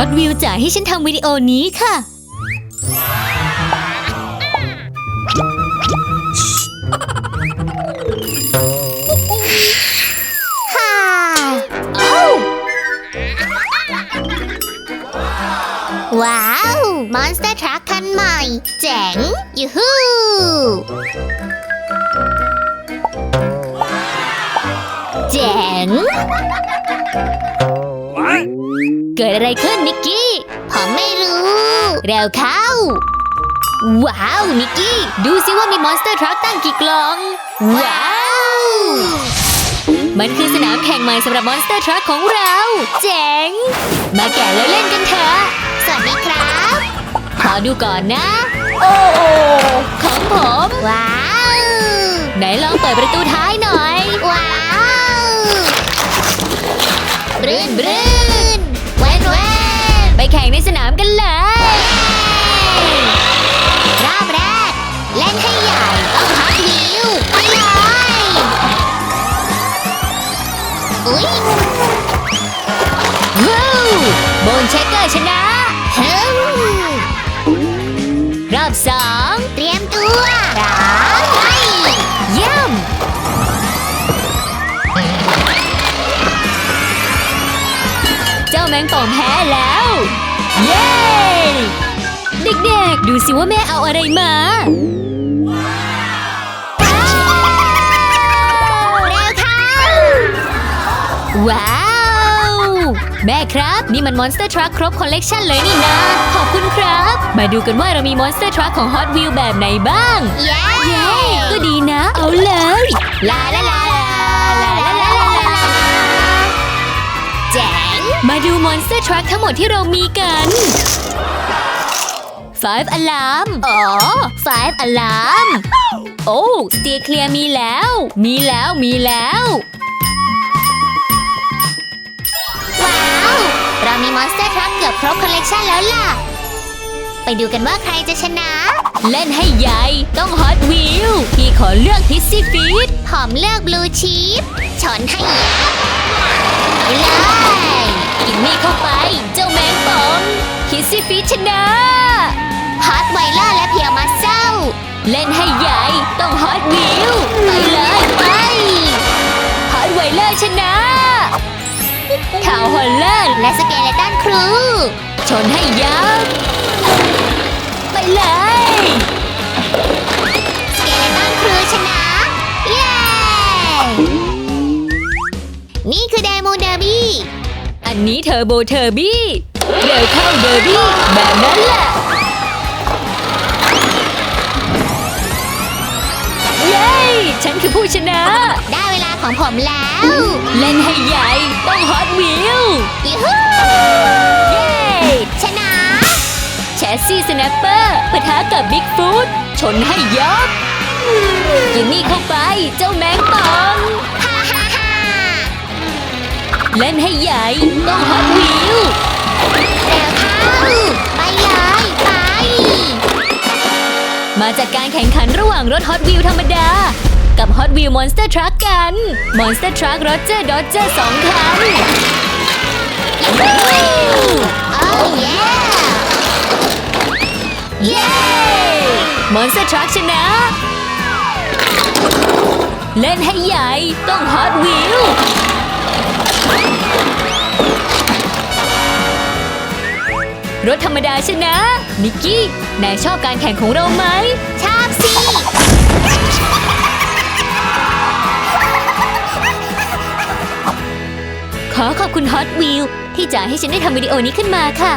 Hot Wheel จ่ายให้ฉันทำวิดีโอนี้ค่ะฮ่าว้าว มอนสเตอร์ทรัคคันใหม่ เจ๋ง ยูฮูเจ๋ง เกิดอะไรขึ้นนิกกี้ ผมไม่รู้ เร็วเข้า ว้าว นิกกี้ ดูสิว่ามีมอนสเตอร์ทรัคตั้งกี่กล่อง ว้าว มันคือสนามแข่งใหม่สำหรับมอนสเตอร์ทรัคของเรา เจ๋ง มาแกะแล้วเล่นกันเถอะ สวัสดีครับ ขอดูก่อนนะ โอ้ของผม ว้าว ไหนลองเปิดประตูท้ายหน่อย ว้าว บรื่นบรื่น แข่งในสนามกันเลย รอบแรก เล่นให้ใหญ่ต้องพักหิวไปเลยอุ้ยว้าวโบนเชคเกอร์ชนะฮึรอบสอง แมงป่องแพ้แล้ว เย้ เด็กๆ ดูสิว่าแม่เอาอะไรมาเร็วเข้าว้าว แม่ครับ นี่มันมอนสเตอร์ทรัคครบคอลเลกชันเลยนี่นะ ขอบคุณครับ มาดูกันว่าเรามีมอนสเตอร์ทรัคของ Hot Wheels แบบไหนบ้าง เย้เย้ก็ดีนะ เอาเลย ลาลาลา มาดูมอนสเตอร์ทรัคทั้งหมดที่เรามีกัน Five Alarm อ๋อ Five Alarm โอ้สเตียเคลียมีแล้ว มีแล้ว มีแล้ว ว้าว เรามีมอนสเตอร์ทรัคเกือบครบคอลเลกชันแล้วล่ะ ไปดูกันว่าใครจะชนะ เล่นให้ใหญ่ ต้อง Hot Wheel พี่ขอเลือก Hissy Feet ผมเลือกบลูชีฟชนให้ยับไปเลย กินนี่เข้าไป เจ้าแมงป่อง Hissy Feet ชนะฮอตไวเลอร์และเพียวมาเซลเล่นให้ใหญ่ต้อง Hot Wheel ไปเลยไป Hot Wheeler ชนะข่าวฮอลเลอร์และสเกเลตันครู ชนให้ยับไปเลยสเกเลตันครูชนะ เย้ นี่คือไดมูเดอร์บี้ อันนี้เทอร์โบเทอร์บี้เร็วเข้าเดอร์บี้แบบนั้นแหละเย้ฉันคือผู้ชนะ ได้เวลาของผมแล้ว เล่นให้ใหญ่ต้องฮอตวิวยูฮูเย้ชนะแชสซี่สแนปเปอร์ปะทะกับบิ๊กฟูดชนให้ยับกินนี่เข้าไปเจ้าแมงป่องฮ่าฮ่าฮ่า เล่นให้ใหญ่ต้องฮอตวิวเร็วเข้าไปเลยไป มาจากการแข่งขันระหว่างรถ Hot Wheel ธรรมดา กับ Hot Wheel Monster Truck กัน Monster Truck Roger Dodger สองคันโอ้เย้เย้ Monster Truck ชนะ เล่นให้ใหญ่ต้อง Hot Wheel รถธรรมดาชนะ นิกกี้นายชอบการแข่งของเราไหม ชอบสิ ขอขอบคุณฮอตวิ l ที่จ่ายให้ฉันได้ทำวิดีโอนี้ขึ้นมาค่ะ